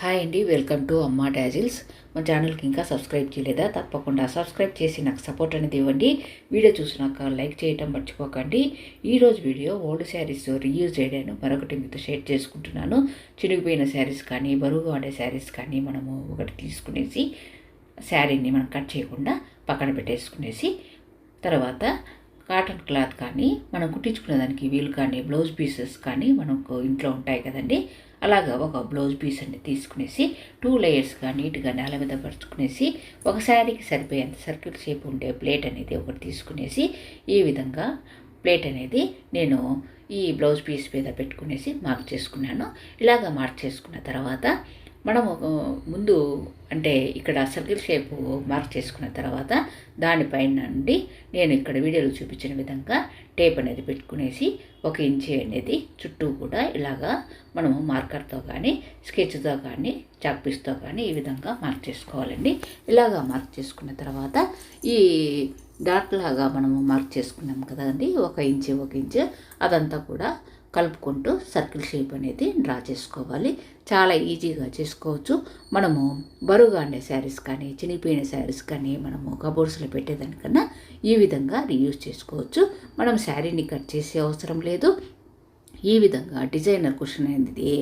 Hi అండి welcome to అమ్మా dazzles మా ఛానల్కి ఇంకా సబ్స్క్రైబ్ చేయలేదా? తప్పకుండా సబ్స్క్రైబ్ చేసి నాకు సపోర్ట్ అనేది ఇవ్వండి. వీడియో చూసినాక లైక్ చేయటం మర్చిపోకండి. ఈరోజు వీడియో ఓల్డ్ శారీస్ రీయూజ్ చేయడాను. మరొకటి మీతో షేర్ చేసుకుంటున్నాను. చిరిగిపోయిన శారీస్ కానీ బరువుగా ఉండే శారీస్ కానీ మనము ఒకటి తీసుకునేసి శారీని మనం కట్ చేయకుండా పక్కన పెట్టేసుకునేసి తర్వాత కాటన్ క్లాత్ కానీ మనం కుట్టించుకునే దానికి వీలు కానీ బ్లౌజ్ పీసెస్ కానీ మనకు ఇంట్లో ఉంటాయి కదండి. అలాగా ఒక బ్లౌజ్ పీస్ అండి తీసుకునేసి టూ లేయర్స్గా నీట్గా నేల మీద పరుచుకునేసి ఒక శారీకి సరిపోయేంత సర్కిల్ షేప్ ఉండే ప్లేట్ అనేది ఒకటి తీసుకునేసి ఈ విధంగా ప్లేట్ అనేది నేను ఈ బ్లౌజ్ పీస్ మీద పెట్టుకునేసి మార్క్ చేసుకున్నాను. ఇలాగ మార్క్ చేసుకున్న తర్వాత మనము ముందు అంటే ఇక్కడ సర్కిల్ షేప్ మార్క్ చేసుకున్న తర్వాత దానిపైన నుండి నేను ఇక్కడ వీడియోలో చూపించిన విధంగా టేప్ అనేది పెట్టుకునేసి ఒక ఇంచి అనేది చుట్టూ కూడా ఇలాగా మనము మార్కర్తో కానీ స్కెచ్తో కానీ చాక్పీస్తో కానీ ఈ విధంగా మార్క్ చేసుకోవాలండి. ఇలాగా మార్క్ చేసుకున్న తర్వాత ఈ డాట్ లాగా మనము మార్క్ చేసుకున్నాం కదండి ఒక ఇంచు ఒక ఇంచు అదంతా కూడా కలుపుకుంటూ సర్కిల్ షేప్ అనేది డ్రా చేసుకోవాలి. చాలా ఈజీగా చేసుకోవచ్చు. మనము బరువుగా ఉండే శారీస్ కానీ చినిగిపోయిన శారీస్ కానీ మనము కబోర్డ్స్లో పెట్టేదానికన్నా ఈ విధంగా రీయూజ్ చేసుకోవచ్చు. మనం శారీని కట్ చేసే అవసరం లేదు. ఈ విధంగా డిజైనర్ కుషన్ అనేది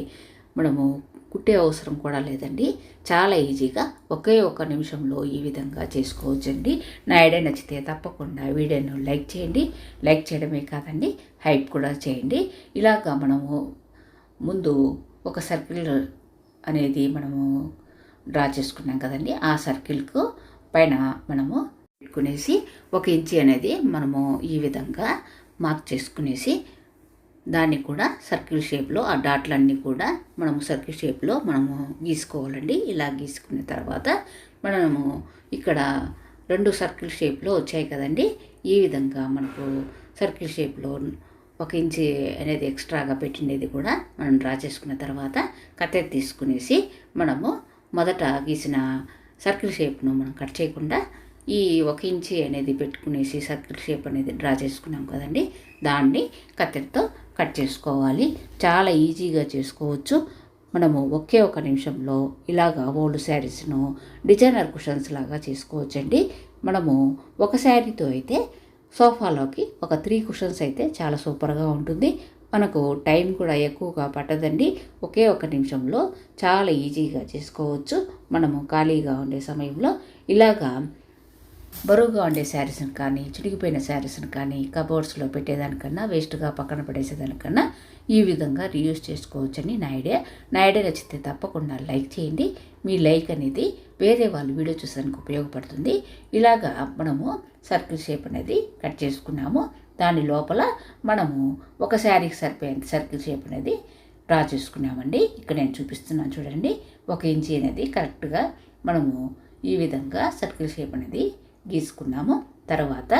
మనము కుట్టే అవసరం కూడా లేదండి. చాలా ఈజీగా ఒకే ఒక నిమిషంలో ఈ విధంగా చేసుకోవచ్చండి. నా ఐడియా నచ్చితే తప్పకుండా వీడియోను లైక్ చేయండి. లైక్ చేయడమే కాదండి హైప్ కూడా చేయండి. ఇలాగా మనము ముందు ఒక సర్కిల్ అనేది మనము డ్రా చేసుకున్నాం కదండి. ఆ సర్కిల్కు పైన మనము పెట్టుకునేసి ఒక ఇంచి అనేది మనము ఈ విధంగా మార్క్ చేసుకునేసి దాన్ని కూడా సర్కిల్ షేప్లో ఆ డాట్లన్నీ కూడా మనము సర్కిల్ షేప్లో మనము గీసుకోవాలండి. ఇలా గీసుకున్న తర్వాత మనము ఇక్కడ రెండు సర్కిల్ షేప్లో వచ్చాయి కదండి. ఈ విధంగా మనకు సర్కిల్ షేప్లో ఒక ఇంచి అనేది ఎక్స్ట్రాగా పెట్టినది కూడా మనం డ్రా చేసుకున్న తర్వాత కత్తెర తీసుకునేసి మనము మొదట గీసిన సర్కిల్ షేప్ను మనం కట్ చేయకుండా ఈ ఒక ఇంచి అనేది పెట్టుకునేసి సర్కిల్ షేప్ అనేది డ్రా చేసుకున్నాం కదండి. దాన్ని కత్తెరతో కట్ చేసుకోవాలి. చాలా ఈజీగా చేసుకోవచ్చు. మనము ఒకే ఒక నిమిషంలో ఇలాగా ఓల్డ్ శారీస్ను డిజైనర్ కుషన్స్ లాగా చేసుకోవచ్చండి. మనము ఒక శారీతో అయితే సోఫాలోకి ఒక త్రీ కుషన్స్ అయితే చాలా సూపర్గా ఉంటుంది. మనకు టైం కూడా ఎక్కువగా పట్టదండి. ఒకే ఒక నిమిషంలో చాలా ఈజీగా చేసుకోవచ్చు. మనము ఖాళీగా ఉండే సమయంలో ఇలాగా బరువుగా ఉండే శారీస్ని కానీ చిరిగిపోయిన శారీస్ని కానీ కబోర్డ్స్లో పెట్టేదానికన్నా వేస్ట్గా పక్కన పడేసేదానికన్నా ఈ విధంగా రీయూస్ చేసుకోవచ్చని నా ఐడియా. నా ఐడియా నచ్చితే తప్పకుండా లైక్ చేయండి. మీ లైక్ అనేది వేరే వాళ్ళు వీడియో చూసేదానికి ఉపయోగపడుతుంది. ఇలాగా మనము సర్కిల్ షేప్ అనేది కట్ చేసుకున్నాము. దాని లోపల మనము ఒక శారీకి సరిపోయేంత సర్కిల్ షేప్ అనేది డ్రా చేసుకున్నామండి. ఇక్కడ నేను చూపిస్తున్నాను చూడండి. ఒక ఇంచి అనేది కరెక్ట్గా మనము ఈ విధంగా సర్కిల్ షేప్ అనేది గీసుకున్నాము. తర్వాత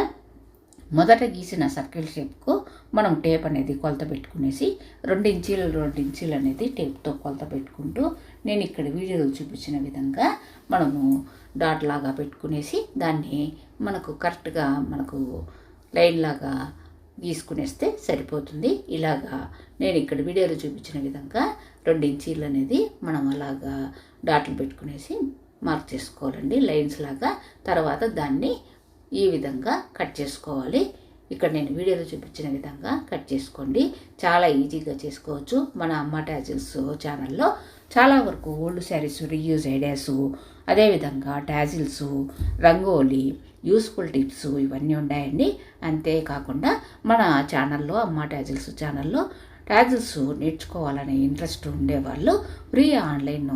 మొదట గీసిన సర్కిల్ షేప్కు మనం టేప్ అనేది కొలత పెట్టుకునేసి రెండు ఇంచీలు రెండు ఇంచీలు అనేది టేప్తో కొలత పెట్టుకుంటూ నేను ఇక్కడ వీడియోలో చూపించిన విధంగా మనము డాట్ లాగా పెట్టుకునేసి దాన్ని మనకు కరెక్ట్గా మనకు లైన్ లాగా గీసుకునేస్తే సరిపోతుంది. ఇలాగా నేను ఇక్కడ వీడియోలో చూపించిన విధంగా రెండు ఇంచీలు అనేది మనం అలాగా డాట్లు పెట్టుకునేసి మార్క్ చేసుకోవాలండి. లైన్స్ లాగా తర్వాత దాన్ని ఈ విధంగా కట్ చేసుకోవాలి. ఇక్కడ నేను వీడియోలో చూపించిన విధంగా కట్ చేసుకోండి. చాలా ఈజీగా చేసుకోవచ్చు. మన అమ్మ ట్యాజిల్స్ ఛానల్లో చాలా వరకు ఓల్డ్ శారీస్ రీయూజ్ ఐడియాస్ అదేవిధంగా ట్యాజిల్స్ రంగోలీ యూస్ఫుల్ టిప్స్ ఇవన్నీ ఉన్నాయండి అంతేకాకుండా మన ఛానల్లో అమ్మ ట్యాజిల్స్ ఛానల్లో ట్యాజిల్స్ నేర్చుకోవాలనే ఇంట్రెస్ట్ ఉండేవాళ్ళు ఫ్రీ ఆన్లైన్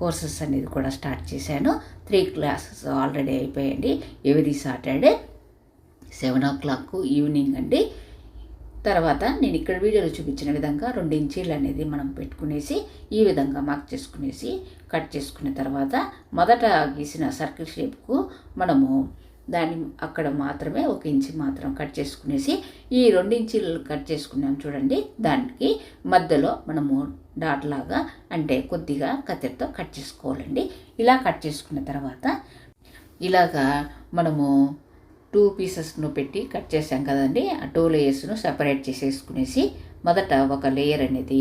కోర్సెస్ అనేది కూడా స్టార్ట్ చేశాను. త్రీ క్లాసెస్ ఆల్రెడీ అయిపోయాయండి. Every Saturday seven o'clock evening అండి. తర్వాత నేను ఇక్కడ వీడియోలో చూపించిన విధంగా రెండు ఇంచీలు అనేది మనం పెట్టుకునేసి ఈ విధంగా మార్క్ చేసుకునేసి కట్ చేసుకున్న తర్వాత మొదట గీసిన సర్కిల్ షేప్కు మనము దాన్ని అక్కడ మాత్రమే ఒక ఇంచి మాత్రం కట్ చేసుకునేసి ఈ రెండు ఇంచీలు కట్ చేసుకున్నాం చూడండి. దానికి మధ్యలో మనము డాట్ లాగా అంటే కొద్దిగా కత్తెరతో కట్ చేసుకోవాలండి. ఇలా కట్ చేసుకున్న తర్వాత ఇలాగా మనము టూ పీసెస్ను పెట్టి కట్ చేసాం కదండి. ఆ టూ లేయర్స్ను సపరేట్ చేసేసుకునేసి మొదట ఒక లేయర్ అనేది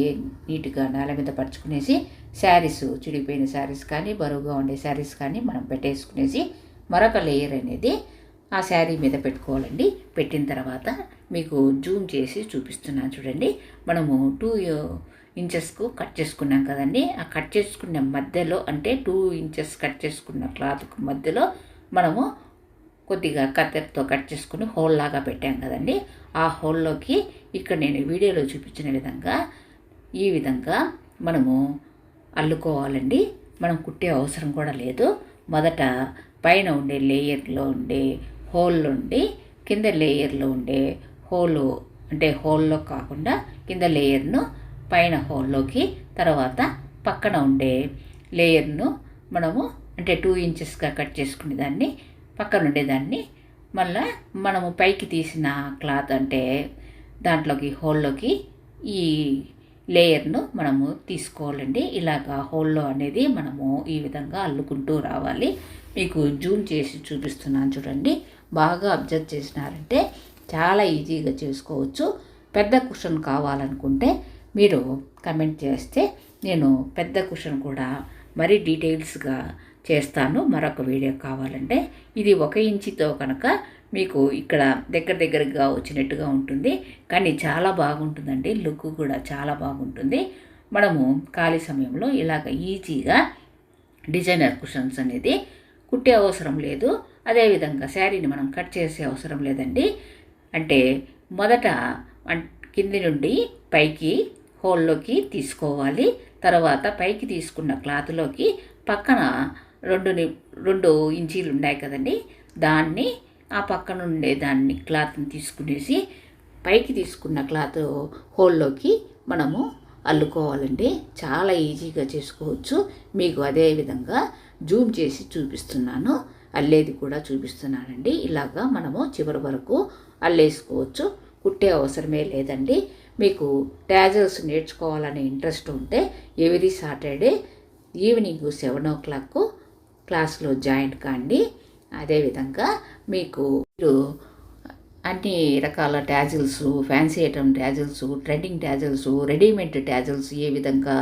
నీట్గా నేల మీద పరుచుకునేసి శారీస్ చిడిపోయిన శారీస్ కానీ బరువుగా ఉండే శారీస్ కానీ మనం పెట్టేసుకునేసి మరొక లేయర్ అనేది ఆ శారీ మీద పెట్టుకోవాలండి. పెట్టిన తర్వాత మీకు జూమ్ చేసి చూపిస్తున్నాను చూడండి. మనము టూ ఇంచెస్కు కట్ చేసుకున్నాం కదండి. ఆ కట్ చేసుకున్న మధ్యలో అంటే టూ ఇంచెస్ కట్ చేసుకున్న క్లాత్కు మధ్యలో మనము కొద్దిగా కత్తెరతో కట్ చేసుకుని హోల్ లాగా పెట్టాం కదండి. ఆ హోల్లోకి ఇక్కడ నేను వీడియోలో చూపించిన విధంగా ఈ విధంగా మనము అల్లుకోవాలండి. మనం కుట్టే అవసరం కూడా లేదు. మొదట పైన ఉండే లేయర్లో ఉండే హోల్ ఉండి కింద లేయర్లో ఉండే హోలు అంటే హోల్లో కాకుండా కింద లేయర్ను పైన హోల్లోకి తర్వాత పక్కన ఉండే లేయర్ను మనము అంటే టూ ఇంచెస్గా కట్ చేసుకునే దాన్ని పక్కన ఉండేదాన్ని మళ్ళా మనము పైకి తీసిన క్లాత్ అంటే దాంట్లోకి హోల్లోకి ఈ లేయర్ను మనము తీసుకోవాలండి. ఇలాగా హోల్లో అనేది మనము ఈ విధంగా అల్లుకుంటూ రావాలి. మీకు జూమ్ చేసి చూపిస్తున్నాను చూడండి. బాగా అబ్జర్వ్ చేసినారంటే చాలా ఈజీగా చేసుకోవచ్చు. పెద్ద కుషన్ కావాలనుకుంటే మీరు కమెంట్ చేస్తే నేను పెద్ద కుషన్ కూడా మరీ డీటెయిల్స్గా చేస్తాను. మరొక వీడియో కావాలంటే ఇది ఒక ఇంచుతో కనుక మీకు ఇక్కడ దగ్గర దగ్గరగా వచ్చినట్టుగా ఉంటుంది. కానీ చాలా బాగుంటుందండి. లుక్ కూడా చాలా బాగుంటుంది. మనము ఖాళీ సమయంలో ఇలాగ ఈజీగా డిజైనర్ కుషన్స్ అనేది కుట్టే అవసరం లేదు. అదేవిధంగా శారీని మనం కట్ చేసే అవసరం లేదండి. అంటే మొదట కింది నుండి పైకి హోల్లోకి తీసుకోవాలి. తర్వాత పైకి తీసుకున్న క్లాత్లోకి పక్కన రెండు రెండు ఇంచీలు ఉన్నాయి కదండి. దాన్ని ఆ పక్కన ఉండే దాన్ని క్లాత్ని తీసుకునేసి పైకి తీసుకున్న క్లాత్ హోల్లోకి మనము అల్లుకోవాలండి. చాలా ఈజీగా చేసుకోవచ్చు. మీకు అదే విధంగా జూమ్ చేసి చూపిస్తున్నాను. అల్లేది కూడా చూపిస్తున్నానండి. ఇలాగా మనము చివరి వరకు అల్లేసుకోవచ్చు. కుట్టే అవసరమే లేదండి. మీకు ట్యాజల్స్ నేర్చుకోవాలనే ఇంట్రెస్ట్ ఉంటే every Saturday evening seven o'clock క్లాస్లో జాయిన్ కాండి. అదేవిధంగా మీకు మీరు అన్ని రకాల tassels fancy item tassels trending tassels readymade tassels ఏ విధంగా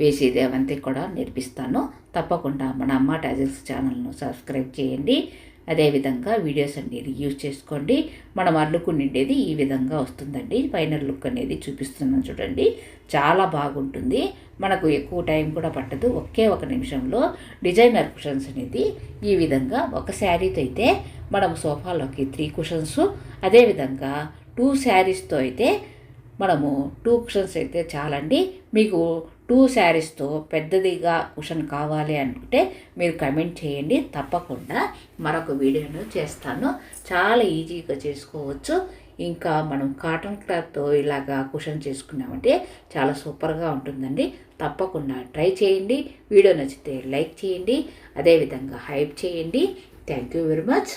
వేసేది అవంతా కూడా నేర్పిస్తాను. తప్పకుండా మన అమ్మ ట్యాజిల్స్ ఛానల్ను సబ్స్క్రైబ్ చేయండి. అదేవిధంగా వీడియోస్ అనేది యూజ్ చేసుకోండి. మనం అల్లుకునిండేది ఈ విధంగా వస్తుందండి. ఫైనల్ లుక్ అనేది చూపిస్తున్నాను చూడండి. చాలా బాగుంటుంది. మనకు ఎక్కువ టైం కూడా పట్టదు. ఒకే ఒక నిమిషంలో డిజైనర్ కుషన్స్ అనేది ఈ విధంగా ఒక శారీతో అయితే మనం సోఫాలోకి త్రీ కుషన్స్ అదేవిధంగా టూ శారీస్తో అయితే మనము టూ కుషన్స్ అయితే చాలండి. మీకు టూ శారీస్తో పెద్దదిగా కుషన్ కావాలి అనుకుంటే మీరు కమెంట్ చేయండి. తప్పకుండా మరొక వీడియోను చేస్తాను. చాలా ఈజీగా చేసుకోవచ్చు. ఇంకా మనం కాటన్ క్లాత్తో ఇలాగా కుషన్ చేసుకున్నామంటే చాలా సూపర్గా ఉంటుందండి. తప్పకుండా ట్రై చేయండి. వీడియో నచ్చితే లైక్ చేయండి. అదేవిధంగా హైప్ చేయండి. Thank you very much